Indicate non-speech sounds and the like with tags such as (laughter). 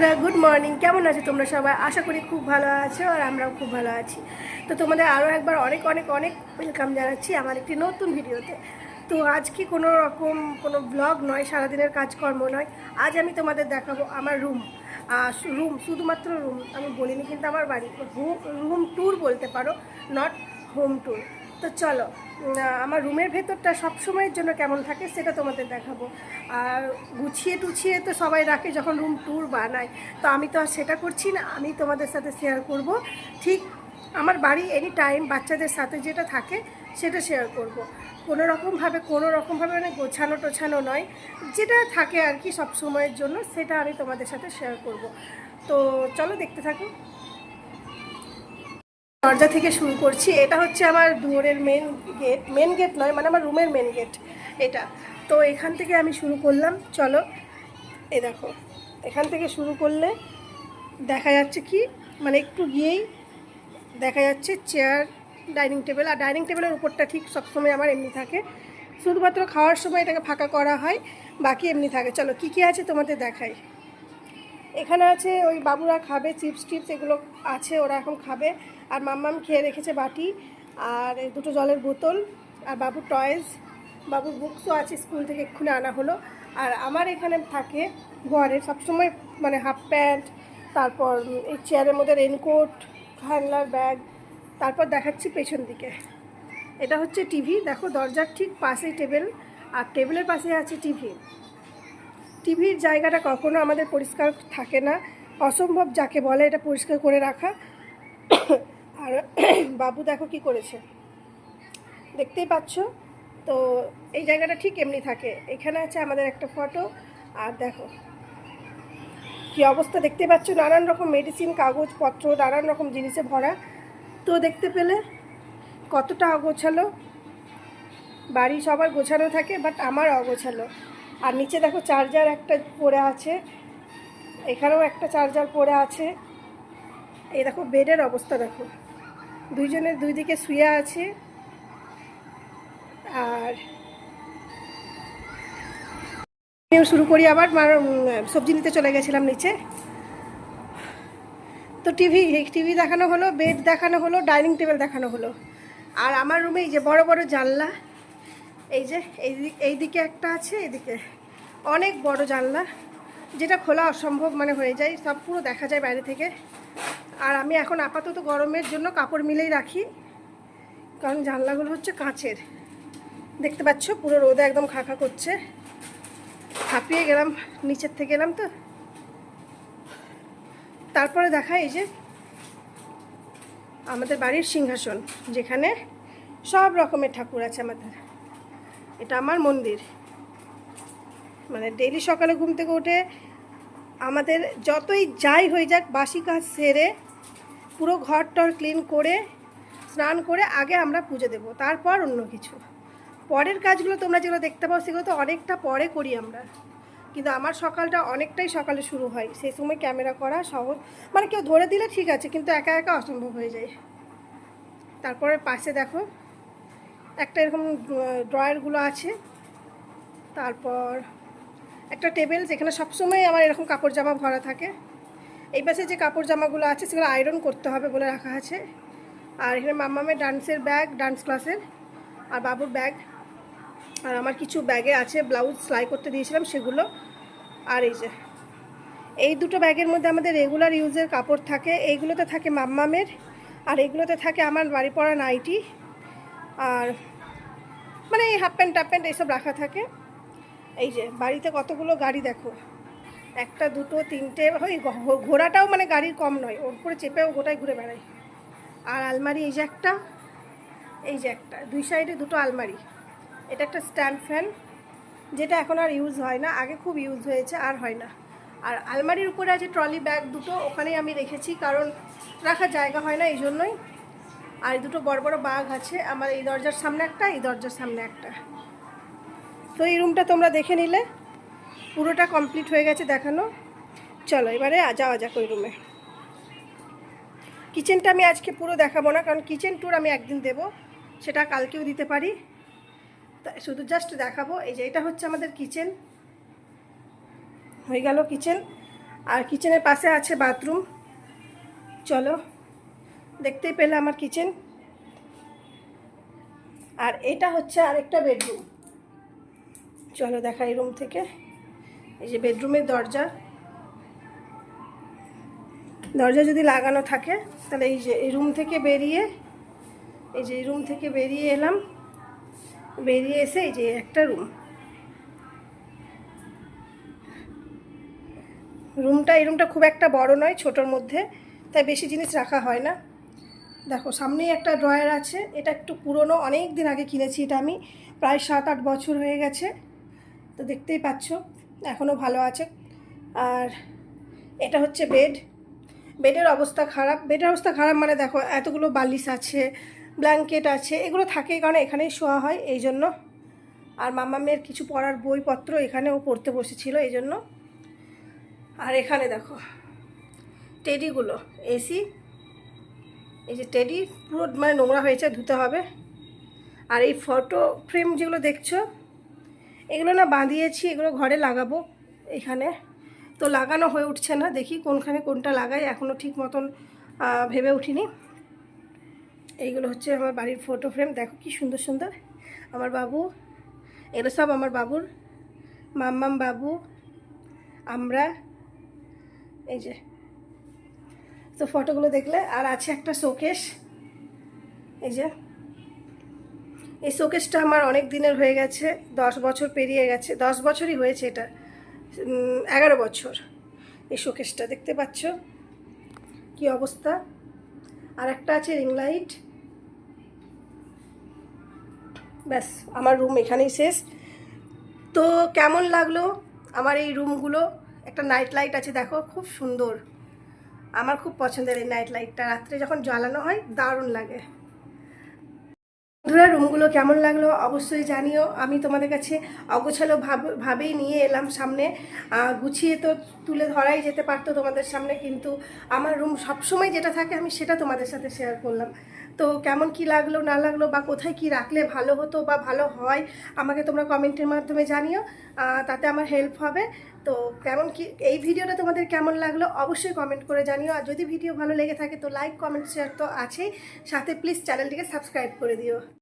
বন্ধুরা good morning কেমন আছো তোমরা সবাই? আশা করি খুব ভালো আছো আর আমরাও খুব ভালো আছি। তো তোমাদের আরও একবার অনেক অনেক অনেক ওয়েলকাম জানাচ্ছি আমার একটি নতুন ভিডিওতে। তো আজকে কোনো রকম কোনো ব্লগ নয়, সারাদিনের কাজকর্ম নয়। আজ আমি তোমাদের দেখাবো আমার রুম রুম শুধুমাত্র রুম আমি বলিনি কিন্তু আমার বাড়ি। রুম ট্যুর বলতে পারো নট হোম ট্যুর তো চলো আমার রুমের ভেতরটা সব সময়ের জন্য কেমন থাকে সেটা তোমাদের দেখাবো। আর গুছিয়ে টুছিয়ে তো সবাই রাখে যখন রুম ট্যুর বানায়, তো আমি তো আর সেটা করছি না, আমি তোমাদের সাথে শেয়ার করব। ঠিক আমার বাড়ি এনি টাইম বাচ্চাদের সাথে যেটা থাকে সেটা শেয়ার করব। কোনো রকমভাবে কোনো রকমভাবে মানে গোছানো টোছানো নয়, যেটা থাকে আর কি সব সময়ের জন্য সেটা আমি তোমাদের সাথে শেয়ার করব। তো চলো দেখতে থাকো। দরজা থেকে শুরু করছি। এটা হচ্ছে আমার দুয়ারের মেন গেট মেন গেট নয় মানে আমার রুমের মেন গেট এটা। তো এখান থেকে আমি শুরু করলাম। চলো, এ দেখো, এখান থেকে শুরু করলে দেখা যাচ্ছে কি? মানে একটু গিয়েই দেখা যাচ্ছে চেয়ার ডাইনিং টেবিল আর ডাইনিং টেবিলের উপরটা ঠিক সবসময় আমার এমনি থাকে। শুধুমাত্র খাওয়ার সময় এটাকে ফাঁকা করা হয়, বাকি এমনি থাকে। চলো, কী কী আছে তোমাদের দেখাই? এখানে আছে ওই বাবুরা খাবে চিপস টিপস, এগুলো আছে, ওরা এখন খাবে। আর মাম্মাম খেয়ে রেখেছে বাটি আর দুটো জলের বোতল আর বাবুর টয়েস বাবুর বুকসও আছে স্কুল থেকে এক্ষুনি আনা হলো। আর আমার এখানে থাকে ঘরে সবসময় মানে হাফ প্যান্ট, তারপর এই চেয়ারের মধ্যে রেনকোট হ্যান্ডলার ব্যাগ, তারপর দেখাচ্ছি পেছন দিকে। এটা হচ্ছে টিভি, দেখো দরজার ঠিক পাশেই টেবিল আর টেবিলের পাশে আছে টিভি। টিভির জায়গাটা কখনো আমাদের পরিষ্কার থাকে না, অসম্ভব যাকে বলে এটা পরিষ্কার করে রাখা। আর (clears throat) বাবু দেখো কি করেছে। দেখতেই পাচ্ছ? তো এই জায়গাটা ঠিক এমনি থাকে। এখানে আছে আমাদের একটা ফটো আর দেখো। কি অবস্থা দেখতে পাচ্ছ? নানান রকম মেডিসিন কাগজপত্র, নানান রকম জিনিসে ভরা। তো দেখতে পেলে কতটা অগোছালো। বাড়ি সবার গোছানো থাকে বাট আমার অগোছালো। আর নিচে দেখো চার্জার একটা পড়ে আছে। এখানেও একটা চার্জার পড়ে আছে। এই দেখো বেডের অবস্থা দেখো। দুইজনের দুই দিকে শুয়ে আছে। আর শুরু করি আবার সবজি নিতে চলে গেছিলাম নিচে। তো টিভি টিভি দেখানো হলো, বেড দেখানো হলো, ডাইনিং টেবিল দেখানো হলো। আর আমার রুমে এই যে বড় বড় জানলা, এই যে এই দিকে একটা আছে এদিকে অনেক বড় জানলা, যেটা খোলা অসম্ভব মানে হয়ে যায়, সব পুরো দেখা যায় বাইরে থেকে। আর আমি এখন আপাতত গরমের জন্য কাপড় মিলেই রাখি, কারণ জানলাগুলো হচ্ছে কাঁচের। দেখতে পাচ্ছ, পুরো রোদে একদম খাখা করছে। হাঁপিয়ে গেলাম, নিচের থেকে এলাম তো। তারপরে দেখা এই যে আমাদের বাড়ির সিংহাসন, যেখানে সব রকমের ঠাকুর আছে আমাদের। এটা আমার মন্দির। মানে ডেইলি সকালে ঘুম থেকে উঠে আমাদের যতই যাই হয়ে যাক, বাসি কাজ সেরে পুরো ঘর টর ক্লিন করে, স্নান করে আগে আমরা পুজো দেব, তারপর অন্য কিছু। পরের কাজগুলো তোমরা যেগুলো দেখতে পাও সেগুলো তো অনেকটা পরে করি আমরা। কিন্তু আমার সকালটা অনেকটাই সকালে শুরু হয়, সেই সময় ক্যামেরা করা সহজ। মানে কেউ ধরে দিলে ঠিক আছে, কিন্তু একা একা অসম্ভব হয়ে যায়। তারপরে পাশে দেখো, একটা এরকম ড্রয়ারগুলো আছে। তারপর একটা টেবিল যেখানে সবসময় আমার এরকম কাপড় জামা ভরা থাকে। এই পাশে যে কাপড় জামাগুলো আছে, সেগুলো আয়রন করতে হবে বলে রাখা আছে। আর এখানে মাম্মামের ডান্সের ব্যাগ ডান্স ক্লাসের আর বাবুর ব্যাগ আর আমার কিছু ব্যাগে আছে ব্লাউজ সেলাই করতে দিয়েছিলাম সেগুলো। আর এই যে, এই দুটো ব্যাগের মধ্যে আমাদের রেগুলার ইউজের কাপড় থাকে। এইগুলোতে থাকে মাম্মামের। আর এইগুলোতে থাকে আমার বাড়ি পড়া নাইটি। আর মানে এই হাফ প্যান্ট টাপ প্যান্ট এইসব রাখা থাকে। এই যে, বাড়িতে কতগুলো গাড়ি দেখো। একটা, দুটো, তিনটে, ওই ঘোড়াটাও মানে গাড়ির কম নয়, ওর উপরে চেপেও গোটায় ঘুরে বেড়ায়। আর আলমারি এই যে একটা, এই যে একটা, দুই সাইডে দুটো আলমারি। এটা একটা স্ট্যান্ড ফ্যান, যেটা এখন আর ইউজ হয় না, আগে খুব ইউজ হয়েছে, আর হয় না। আর আলমারির উপরে আছে ট্রলি ব্যাগ দুটো, ওখানেই আমি রেখেছি, কারণ রাখার জায়গা হয় না এই জন্যই আর দুটো বড় বড় বাঘ আছে, আমার এই দরজার সামনে একটা, এই দরজার সামনে একটা। তো এই রুমটা তোমরা দেখে নিলে। পুরোটা কমপ্লিট হয়ে গেছে দেখানো। চলো, এবারে যাওয়া যাক ওই রুমে কিচেনটা আমি আজকে পুরো দেখাবো না, কারণ কিচেন ট্যুর আমি একদিন দেব, সেটা কালকেও দিতে পারি। শুধু জাস্ট দেখাবো, এই যে এটা হচ্ছে আমাদের কিচেন হয়ে গেল কিচেন আর কিচেনের পাশে আছে বাথরুম চলো, দেখতেই পেলে আমার কিচেন আর এটা হচ্ছে আরেকটা বেডরুম চলো দেখা এই রুম থেকে। এই যে বেডরুমের দরজা। দরজা যদি লাগানো থাকে, তাহলে এই যে, এই রুম থেকে বেরিয়ে, এই যে রুম থেকে বেরিয়ে এলাম। বেরিয়ে এসে এই যে একটা রুম। রুমটা, এই রুমটা খুব একটা বড় নয়, ছোটোর মধ্যে, তাই বেশি জিনিস রাখা হয় না। দেখো, সামনেই একটা ড্রয়ার আছে, এটা একটু পুরনো, অনেক দিন আগে কিনেছি এটা আমি, প্রায় সাত আট বছর হয়ে গেছে, তো দেখতেই পাচ্ছ। এখনও ভালো আছে। আর এটা হচ্ছে বেড বেডের অবস্থা খারাপ। বেডের অবস্থা খারাপ মানে দেখো, এতগুলো বালিশ আছে ব্ল্যাঙ্কেট আছে, এগুলো থাকে কারণ এখানেই শোয়া হয় এই জন্য আর মামা মেয়ের কিছু পড়ার বইপত্র এখানে ও পড়তে বসেছিল এই জন্য আর এখানে দেখো টেডিগুলো এসি এই যে টেডি পুরো মানে নোংরা হয়েছে, ধুতে হবে। আর এই ফটো ফ্রেম যেগুলো দেখছ এগুলো না বাঁধিয়েছি, এগুলো ঘরে লাগাবো এখানে। তো লাগানো হয়ে উঠছে না, দেখি কোনখানে কোনটা লাগাই এখনও ঠিক মতন ভেবে উঠিনি। এইগুলো হচ্ছে আমার বাড়ির ফটো ফ্রেম দেখো কি সুন্দর সুন্দর। আমার বাবু এগুলো সব আমার বাবুর। মাম্মাম বাবু, আমরা, এই যে। তো ফটোগুলো দেখলে, আর আছে একটা শোকেশ, এই যে। এই শোকেসটা আমার অনেক দিনের হয়ে গেছে, দশ বছর পেরিয়ে গেছে, দশ বছরই হয়েছে এটা এগারো বছর এই শোকেসটা, দেখতে পাচ্ছ? কি অবস্থা? আর একটা আছে রিং লাইট। ব্যাস, আমার রুম এখানেই শেষ। তো কেমন লাগল আমার এই রুমগুলো? একটা নাইট লাইট আছে, দেখো, খুব সুন্দর। আমার খুব পছন্দের এই নাইট লাইটটা। রাত্রে যখন জ্বালানো হয়, দারুণ লাগে। বন্ধুরা, রুমগুলো কেমন লাগল অবশ্যই জানিও। আমি তোমাদের কাছে অগোছালো ভাব ভাবেই নিয়ে এলাম সামনে। গুছিয়ে তো তুলে ধরাই যেতে পারতো তোমাদের সামনে, কিন্তু আমার রুম সবসময় যেটা থাকে আমি সেটা তোমাদের সাথে শেয়ার করলাম। তো কেমন কি লাগল, না লাগল বা কোথায় কি রাখলে ভালো হতো বা ভালো হয়, আমাকে তোমরা কমেন্টের মাধ্যমে জানিও। তাতে আমার হেল্প হবে। তো কেমন কি, এই ভিডিওটা তোমাদের কেমন লাগল অবশ্যই কমেন্ট করে জানিও। আর যদি ভিডিও ভালো লেগে থাকে তো লাইক কমেন্ট শেয়ার তো আছেই। সাথে প্লিজ চ্যানেলটিকে সাবস্ক্রাইব করে দিও।